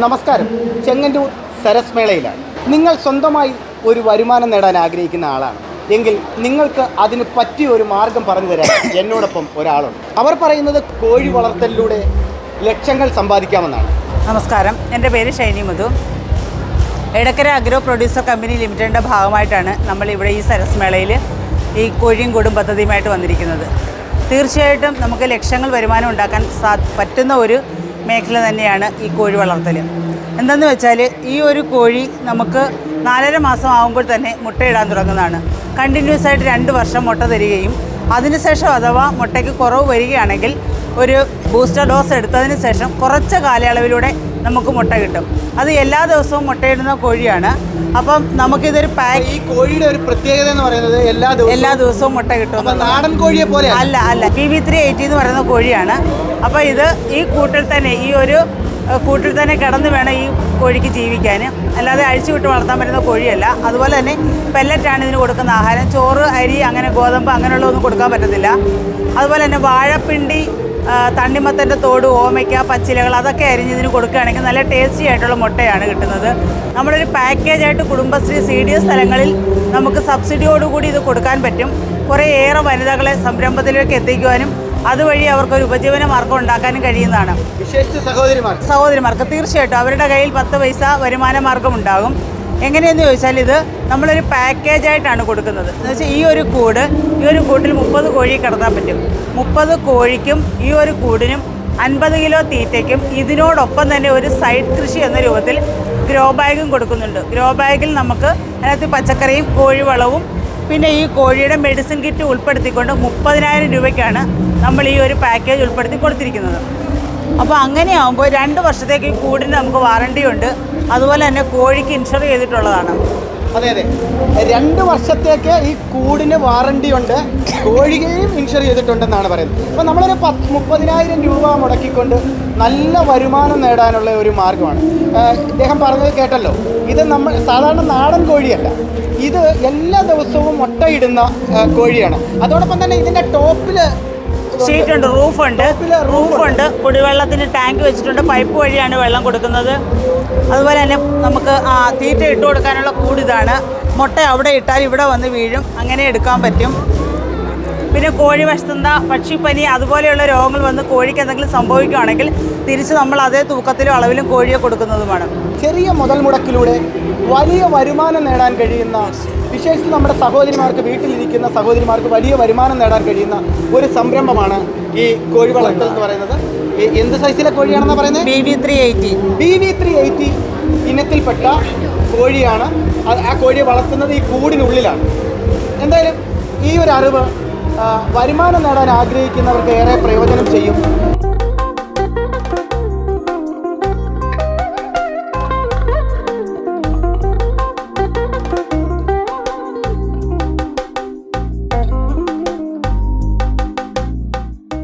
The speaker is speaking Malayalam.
നമസ്കാരം. ചെങ്ങന്നൂർ സരസ് മേളയിലാണ്. നിങ്ങൾ സ്വന്തമായി ഒരു വരുമാനം നേടാൻ ആഗ്രഹിക്കുന്ന ആളാണ്. എങ്കിൽ നിങ്ങൾക്ക് അതിന് പറ്റിയ ഒരു മാർഗം പറഞ്ഞു തരാൻ എന്നോടൊപ്പം ഒരാളുണ്ട്. അവർ പറയുന്നത് കോഴി വളർത്തലിലൂടെ ലക്ഷങ്ങൾ സമ്പാദിക്കാമെന്നാണ്. നമസ്കാരം. എന്റെ പേര് Shiny Madhu. Edakkara agro producer company ലിമിറ്റഡിന്റെ ഭാഗമായിട്ടാണ് നമ്മൾ ഇവിടെ ഈ സരസ് മേളയിൽ ഈ കോഴിയും കൂടും പദ്ധതിയുമായിട്ട് വന്നിരിക്കുന്നത്. തീർച്ചയായിട്ടും നമുക്ക് ലക്ഷങ്ങൾ വരുമാനം ഉണ്ടാക്കാൻ സാ പറ്റുന്ന ഒരു മേഖല തന്നെയാണ് ഈ കോഴി വളർത്തൽ എന്തെന്ന് വെച്ചാൽ ഈ ഒരു കോഴി നമുക്ക് നാലര മാസം ആകുമ്പോൾ തന്നെ മുട്ടയിടാൻ തുടങ്ങുന്നതാണ്. കണ്ടിന്യൂസ് ആയിട്ട് രണ്ട് വർഷം മുട്ട തരികയും അതിനുശേഷം അഥവാ മുട്ടയ്ക്ക് കുറവ് വരികയാണെങ്കിൽ ഒരു ബൂസ്റ്റർ ഡോസ് എടുത്തതിന് ശേഷം കുറച്ച് കാലയളവിലൂടെ നമുക്ക് മുട്ട കിട്ടും. അത് എല്ലാ ദിവസവും മുട്ടയിടുന്ന കോഴിയാണ്. അപ്പം നമുക്കിതൊരു പാക്ക് ഈ കോഴിയുടെ ഒരു പ്രത്യേകത എന്ന് പറയുന്നത് എല്ലാ ദിവസവും എല്ലാ ദിവസവും മുട്ട കിട്ടും നാടൻ കോഴിയെ പോലെ അല്ല. അല്ല പി വി ത്രീ എയ്റ്റി എന്ന് പറയുന്ന കോഴിയാണ്. അപ്പോൾ ഇത് ഈ കൂട്ടിൽ തന്നെ ഈ ഒരു കൂട്ടിൽ തന്നെ കിടന്ന് വേണം ഈ കോഴിക്ക് ജീവിക്കാൻ അല്ലാതെ അഴിച്ചു വിട്ട് വളർത്താൻ പറ്റുന്ന കോഴിയല്ല. അതുപോലെ തന്നെ പെല്ലറ്റാണ് ഇതിന് കൊടുക്കുന്ന ആഹാരം. ചോറ് അരി അങ്ങനെ ഗോതമ്പ് അങ്ങനെയുള്ളതൊന്നും കൊടുക്കാൻ പറ്റത്തില്ല. അതുപോലെ തന്നെ വാഴപ്പിണ്ടി തണ്ണിമത്തന്റെ തോട് ഓമയ്ക്ക പച്ചിലകൾ അതൊക്കെ അരിഞ്ഞ് ഇതിന് കൊടുക്കുകയാണെങ്കിൽ നല്ല ടേസ്റ്റി ആയിട്ടുള്ള മുട്ടയാണ് കിട്ടുന്നത്. നമ്മളൊരു പാക്കേജായിട്ട് കുടുംബശ്രീ സി ഡി എസ് സ്ഥലങ്ങളിൽ നമുക്ക് സബ്സിഡിയോടുകൂടി ഇത് കൊടുക്കാൻ പറ്റും. കുറേയേറെ വനിതകളെ സംരംഭത്തിലേക്ക് എത്തിക്കുവാനും അതുവഴി അവർക്കൊരു ഉപജീവന മാർഗം ഉണ്ടാക്കാനും കഴിയുന്നതാണ്. സഹോദരിമാർക്ക്. തീർച്ചയായിട്ടും അവരുടെ കയ്യിൽ പത്ത് പൈസ വരുമാന മാർഗം ഉണ്ടാകും. എങ്ങനെയെന്ന് ചോദിച്ചാൽ ഇത് നമ്മളൊരു പാക്കേജായിട്ടാണ് കൊടുക്കുന്നത്. എന്ന് വെച്ചാൽ ഈ ഒരു കൂട് ഈ ഒരു കൂട്ടിൽ മുപ്പത് കോഴി കിടത്താൻ പറ്റും. മുപ്പത് കോഴിക്കും ഈ ഒരു കൂടിനും അൻപത് കിലോ തീറ്റയ്ക്കും ഇതിനോടൊപ്പം തന്നെ ഒരു സൈഡ് കൃഷി എന്ന രൂപത്തിൽ ഗ്രോ ബാഗും കൊടുക്കുന്നുണ്ട്. ഗ്രോ ബാഗിൽ നമുക്ക് അതിനകത്ത് പച്ചക്കറിയും കോഴിവളവും പിന്നെ ഈ കോഴിയുടെ മെഡിസിൻ കിറ്റ് ഉൾപ്പെടുത്തിക്കൊണ്ട് മുപ്പതിനായിരം രൂപയ്ക്കാണ് നമ്മൾ ഈ ഒരു പാക്കേജ് ഉൾപ്പെടുത്തി കൊടുത്തിരിക്കുന്നത്. അപ്പോൾ അങ്ങനെയാകുമ്പോൾ രണ്ട് വർഷത്തേക്ക് കൂടിന് നമുക്ക് വാറണ്ടി ഉണ്ട്. അതുപോലെ തന്നെ കോഴിക്ക് ഇൻഷുർ ചെയ്തിട്ടുള്ളതാണ്. അതെ അതെ. രണ്ട് വർഷത്തേക്ക് ഈ കൂടിന് വാറണ്ടി ഉണ്ട്. കോഴികയും ഇൻഷുർ ചെയ്തിട്ടുണ്ടെന്നാണ് പറയുന്നത്. അപ്പോൾ നമ്മളൊരു പത്ത് മുപ്പതിനായിരം രൂപ മുടക്കിക്കൊണ്ട് നല്ല വരുമാനം നേടാനുള്ള ഒരു മാർഗമാണ് ഇദ്ദേഹം പറഞ്ഞത് കേട്ടല്ലോ. ഇത് നമ്മൾ സാധാരണ നാടൻ കോഴിയല്ല. ഇത് എല്ലാ ദിവസവും മുട്ടയിടുന്ന കോഴിയാണ്. അതോടൊപ്പം തന്നെ ഇതിന്റെ ടോപ്പിൽ ഷീറ്റ് ഉണ്ട് റൂഫ് ഉണ്ട് റൂഫ് ഉണ്ട് കുടിവെള്ളത്തിന് ടാങ്ക് വെച്ചിട്ടുണ്ട്. പൈപ്പ് വഴിയാണ് വെള്ളം കൊടുക്കുന്നത്. അതുപോലെ തന്നെ നമുക്ക് തീറ്റ ഇട്ട് കൊടുക്കാനുള്ള കൂടിതാണ് മുട്ട അവിടെ ഇട്ടാൽ ഇവിടെ വന്ന് വീഴും. അങ്ങനെ എടുക്കാൻ പറ്റും. പിന്നെ കോഴി വശത്തുന്ന പക്ഷിപ്പനി അതുപോലെയുള്ള രോഗങ്ങൾ വന്ന് കോഴിക്ക് എന്തെങ്കിലും സംഭവിക്കുകയാണെങ്കിൽ തിരിച്ച് നമ്മൾ അതേ തൂക്കത്തിലും അളവിലും കോഴിയെ കൊടുക്കുന്നതുമാണ്. ചെറിയ മുതൽ മുടക്കിലൂടെ വലിയ വരുമാനം നേടാൻ കഴിയുന്ന വിശേഷിച്ച് നമ്മുടെ സഹോദരിമാർക്ക് വീട്ടിലിരിക്കുന്ന സഹോദരിമാർക്ക് വലിയ വരുമാനം നേടാൻ കഴിയുന്ന ഒരു സംരംഭമാണ് ഈ കോഴി വളർത്തൽ എന്ന് പറയുന്നത്. ഈ എന്ത് സൈസിലെ കോഴിയാണെന്ന് പറയുന്നത്? B V three eighty. B V three eighty ഇനത്തിൽപ്പെട്ട കോഴിയാണ്. ആ കോഴിയെ വളർത്തുന്നത് ഈ കൂടിനുള്ളിലാണ്. എന്തായാലും ഈ ഒരു അറിവ് വരുമാനം നേടാൻ ആഗ്രഹിക്കുന്നവർക്ക് ഏറെ പ്രയോജനം ചെയ്യും.